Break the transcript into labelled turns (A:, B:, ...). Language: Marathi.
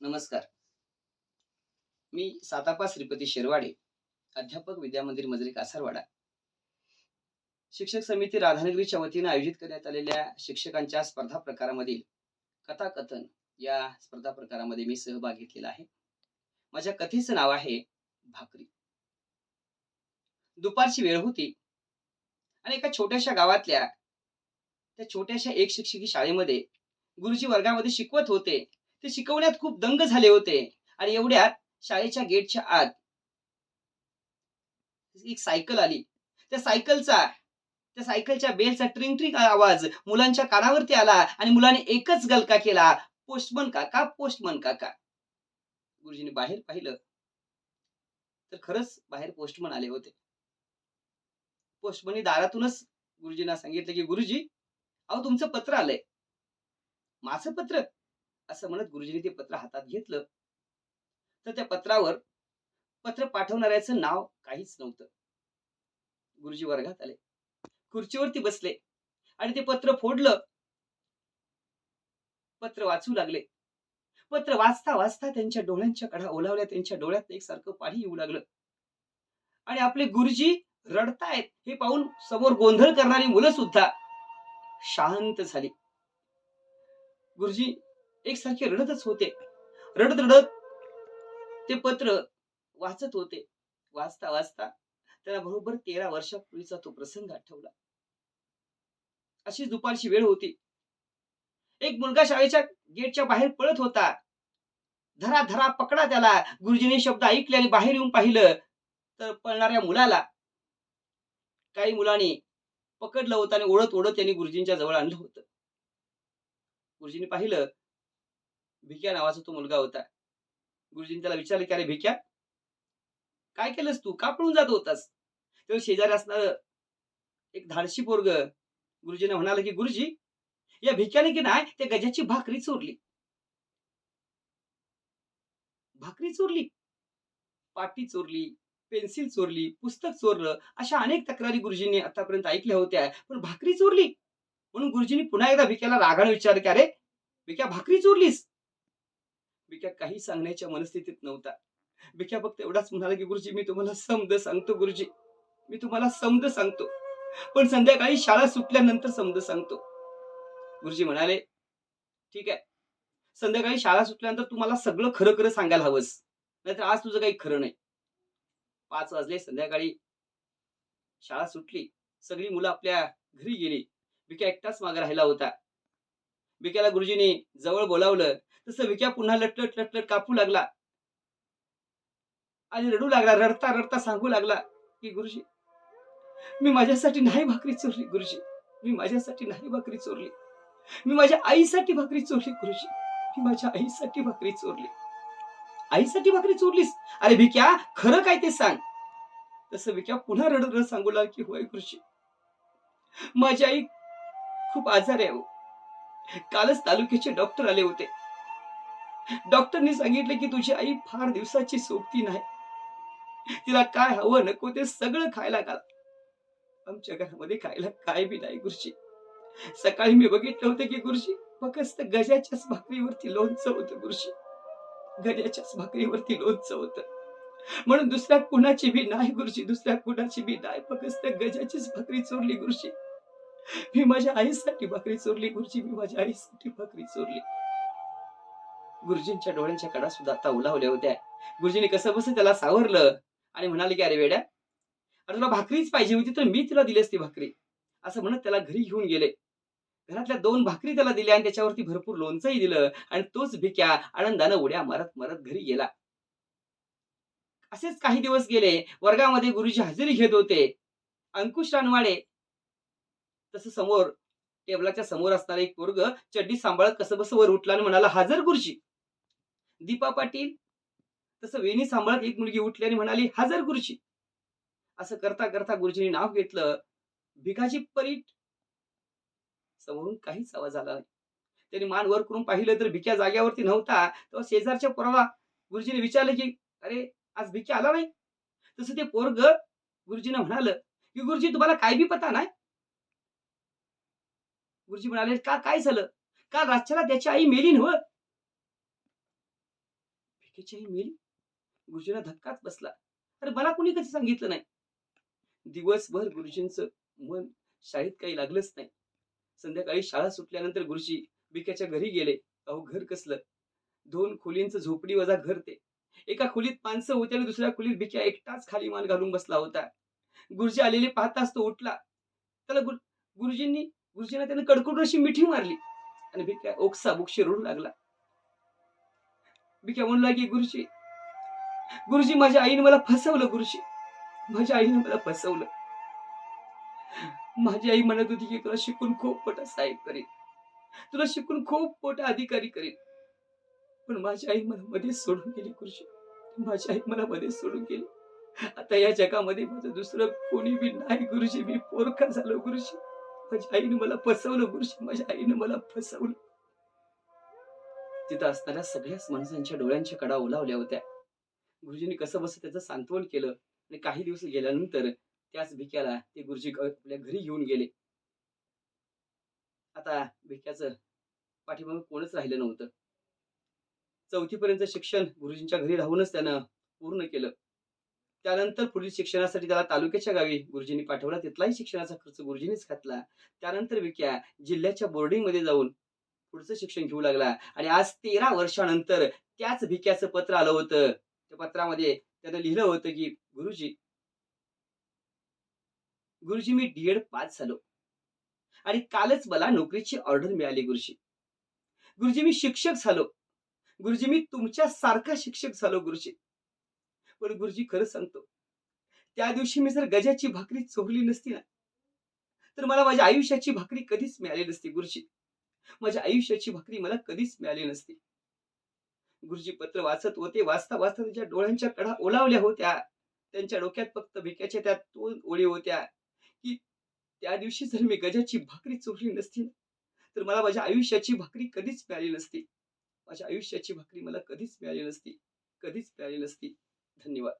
A: नमस्कार. मी सातापा श्रीपती शेरवाडे अध्यापक विद्यामंदिर मजरी कासारवाडा. शिक्षक समिती राधानगरीच्या वतीने आयोजित करण्यात आलेल्या शिक्षकांच्या स्पर्धा प्रकारामधील कथाकथन या स्पर्धा प्रकारामध्ये मी सहभाग घेतलेला आहे. माझ्या कथेचं नाव आहे भाकरी. दुपारची वेळ होती आणि एका छोट्याशा गावातल्या त्या छोट्याशा एक शिक्षकी शाळेमध्ये गुरुजी वर्गामध्ये शिकवत होते. ते शिकवण्यात खूप दंग झाले होते. आणि एवढ्यात शाळेच्या गेटच्या आत एक सायकल आली. त्या सायकलचा त्या सायकलच्या बेलचा ट्रिंग ट्रिंग आवाज मुलांच्या कानावरती आला आणि मुलाने एकच गलका केला पोस्टमन काका पोस्टमन काका. गुरुजीने बाहेर पाहिलं. तर खरंच बाहेर पोस्टमन आले होते. पोस्टमनी दारातूनच गुरुजींना सांगितलं की गुरुजी अहो तुमचं पत्र आलंय. माझं पत्र? असं म्हणत गुरुजींनी ते पत्र हातात घेतलं. तर त्या पत्रावर पत्र पाठवणाऱ्याचं नाव काहीच नव्हतं. गुरुजी वर्गात आले. खुर्चीवरती बसले आणि ते पत्र फोडलं. पत्र वाचू लागले. पत्र वाचता वाचता त्यांच्या डोळ्यांच्या कडा ओलावल्या त्यांच्या डोळ्यात एकसारखं पाणी येऊ लागलं. आणि आपले गुरुजी रडतायत हे पाहून समोर गोंधळ करणारी मुलं सुद्धा शांत झाली. गुरुजी एकसारखे रडतच होते. रडत रडत ते पत्र वाचत होते. वाचता वाचता त्याला बरोबर तेरा वर्षापूर्वीचा तो प्रसंग आठवला. अशीच दुपारची वेळ होती. एक मुलगा शाळेच्या गेटच्या बाहेर पळत होता. धरा धरा पकडा त्याला. गुरुजीने शब्द ऐकले आणि बाहेर येऊन पाहिलं तर पळणाऱ्या मुलाला. काही मुलांनी पकडलं होतं आणि ओढत ओढत त्यांनी गुरुजींच्या जवळ आणलं होतं. गुरुजींनी पाहिलं भिक्या नावाचा तो मुलगा होता. गुरुजींनी त्याला विचारलं की अरे भिक्या काय केलंस तू? का पळून जात होतास? तेव्हा शेजारी असणार एक धाडशी पोरग गुरुजींना म्हणाला की गुरुजी या भिक्याने की नाही त्या गजाची भाकरी चोरली. भाकरी चोरली पाटी चोरली पेन्सिल चोरली पुस्तक चोरलं अशा अनेक तक्रारी गुरुजींनी आतापर्यंत ऐकल्या होत्या पण भाकरी चोरली. म्हणून गुरुजींनी पुन्हा एकदा भिक्याला रागाने विचारलं की अरे भिक्या भाकरी चोरलीस? भिक्या काही सांगण्याच्या मनस्थितीत नव्हता. बिक्या फक्त एवढाच म्हणाला की गुरुजी मी तुम्हाला समज सांगतो गुरुजी. मी तुम्हाला समज सांगतो. पण संध्याकाळी शाळा सुटल्यानंतर समज सांगतो. गुरुजी म्हणाले ठीक आहे. संध्याकाळी शाळा सुटल्यानंतर तुम्हाला सगळं खरं खरं सांगायला हवंस. नाहीतर आज तुझं काही खरं नाही. पाच वाजले संध्याकाळी शाळा सुटली. सगळी मुलं आपल्या घरी गेली. बिक्या एकटाच मागे राहिला होता. बिक्याला गुरुजीने जवळ बोलावलं. तसं विक्या पुन्हा लटलट लटलट कापू लागला. आणि रडू लागला रडता रडता सांगू लागला की गुरुजी मी माझ्यासाठी नाही भाकरी चोरली गुरुजी. मी माझ्यासाठी नाही भाकरी चोरली. मी माझ्या आईसाठी भाकरी चोरली गुरुजी. मी माझ्या आईसाठी भाकरी चोरली. आईसाठी भाकरी चोरलीस? अरे भिक्या खरं काय ते सांग. तसं विक्या पुन्हा रडत रडत सांगू लागला की होय गुरुजी. माझी आई खूप आजार आहे हो. कालच तालुक्याचे डॉक्टर आले होते. डॉक्टरनी सांगितलं की तुझी आई फार दिवसाची सोबती नाही. तिला काय हवं नको ते सगळं खायला घाल. आमच्या घरामध्ये खायला काय बी नाही गुरुजी. सकाळी मी बघितलं होतं की गुरुजी फक्त गजाच्याच भाकरीवरती लोणचं होतं गुरुजी. गजाच्याच भाकरीवरती लोणचं होतं. म्हणून दुसऱ्या कुणाची बी नाही गुरुजी दुसऱ्या कुणाची बी नाही फक्त गजाचीच भाकरी चोरली गुरुजी. मी माझ्या आईसाठी भाकरी चोरली गुरुजी मी माझ्या आईसाठी भाकरी चोरली. गुरुजींच्या डोळ्यांच्या कडा सुद्धा आता उलावल्या होत्या. गुरुजींनी कसं बस त्याला सावरलं? आणि म्हणाले की अरे वेड्या अरे तुला भाकरीच पाहिजे होती तर मी तुला दिली असती भाकरी. असं म्हणत त्याला घरी घेऊन गेले. घरातल्या दोन भाकरी त्याला दिल्या आणि त्याच्यावरती भरपूर लोणचंही दिलं आणि तोच भिक्या आनंदानं उड्या मारत मारत घरी गेला. असेच काही दिवस गेले. वर्गामध्ये गुरुजी हजेरी घेत होते. अंकुश रानवाडे तसं समोर टेबलाच्या समोर असणारा एक पोरग चड्डी सांभाळत कसं बस वर उठला आणि म्हणाला हजर गुरुजी. दीपा पाटील तसं वेणी सांभाळत एक मुलगी उठली आणि म्हणाली हजर गुरुजी असं करता करता गुरुजीने नाव घेतलं. भिकाजी परीट समोरून काहीच आवाज आला नाही. त्यांनी मान वर करून पाहिलं तर भिक्या जाग्यावरती नव्हता. तेव्हा शेजारच्या पोराला गुरुजीने विचारलं की अरे आज भिक्या आला नाही? तसं ते पोरग गुरुजीने म्हणालं की गुरुजी तुम्हाला काय बी पता नाही? गुरुजी म्हणाले का काय झालं? काल रातच्याला त्याची आई मेली नव्ह भिकेची मेली गुरुजींना धक्काच बसला. अरे मला कुणी कधी सांगितलं नाही? दिवसभर गुरुजींचं मन शाळेत काही लागलंच नाही. संध्याकाळी शाळा सुटल्यानंतर गुरुजी बिक्याच्या घरी गेले. अहो घर कसलं? दोन खोलींचं झोपडी वजा घर ते. एका खोलीत माणसं होते आणि दुसऱ्या खोलीत बिक्या एकटाच खाली मान घालून बसला होता. गुरुजी आलेले पाहताच तो उठला. त्याला गुरु गुरुजींनी गुरुजींना त्याने कडकडून अशी मिठी मारली. आणि भिक्या ओक्सा बुक्षी रडू लागला. भिक्या म्हणू की गुरुजी? गुरुजी माझ्या आईने मला फसवलं गुरुजी. माझ्या आईने मला फसवलं. माझी आई म्हणत होती की तुला शिकून खूप मोठा साहेब करेल तुला शिकून खूप मोठा अधिकारी करेल पण माझी आई मला मध्येच सोडून गेली गुरुजी. माझी आई मला मध्येच सोडून गेली. आता या जगामध्ये माझं दुसरं कोणी बी नाही गुरुजी. मी पोरखा झालो गुरुजी. माझ्या आईने मला फसवलं गुरुजी. माझ्या आईने मला फसवलं. तिथं असताना सगळ्याच माणसांच्या डोळ्यांच्या कडा ओलावल्या होत्या. गुरुजींनी कसं बसं त्याचं सांत्वन केलं आणि काही दिवस गेल्यानंतर त्याच भिक्याला ते गुरुजी आपल्या घरी घेऊन गेले. आता भिक्याचं पाठीमागं कोणच राहिलं नव्हतं. चौथीपर्यंत शिक्षण गुरुजींच्या घरी राहूनच त्यानं पूर्ण केलं. त्यानंतर पुढील शिक्षणासाठी त्याला तालुक्याच्या गावी गुरुजींनी पाठवला. तिथलाही शिक्षणाचा खर्च गुरुजींनीच घातला. त्यानंतर विक्या जिल्ह्याच्या बोर्डिंगमध्ये जाऊन पुढचं शिक्षण घेऊ लागला. आणि आज तेरा वर्षानंतर त्याच भिक्याचं पत्र आलं होतं. त्या पत्रामध्ये त्यानं लिहिलं होतं की गुरुजी गुरुजी मी डीएड पास झालो. आणि कालच मला नोकरीची ऑर्डर मिळाली गुरुजी. गुरुजी मी शिक्षक झालो. गुरुजी मी तुमच्या सारखा शिक्षक झालो गुरुजी. पण गुरुजी खरं सांगतो त्या दिवशी मी जर गजाची भाकरी चोरली नसती ना तर मला माझ्या आयुष्याची भाकरी कधीच मिळाली नसती गुरुजी. माझ्या आयुष्याची भाकरी मला कधीच मिळाली नसती. गुरुजी पत्र वाचत होते वाचता वाचता त्यांच्या डोळ्यांच्या कडा ओलावल्या होत्या. त्यांच्या डोक्यात फक्त भिक्याच्या त्या दोन ओळी होत्या की त्या दिवशी जर मी गजाची भाकरी चोरली नसती तर मला माझ्या आयुष्याची भाकरी कधीच मिळाली नसती. माझ्या आयुष्याची भाकरी मला कधीच मिळाली नसती कधीच मिळाली नसती. धन्यवाद.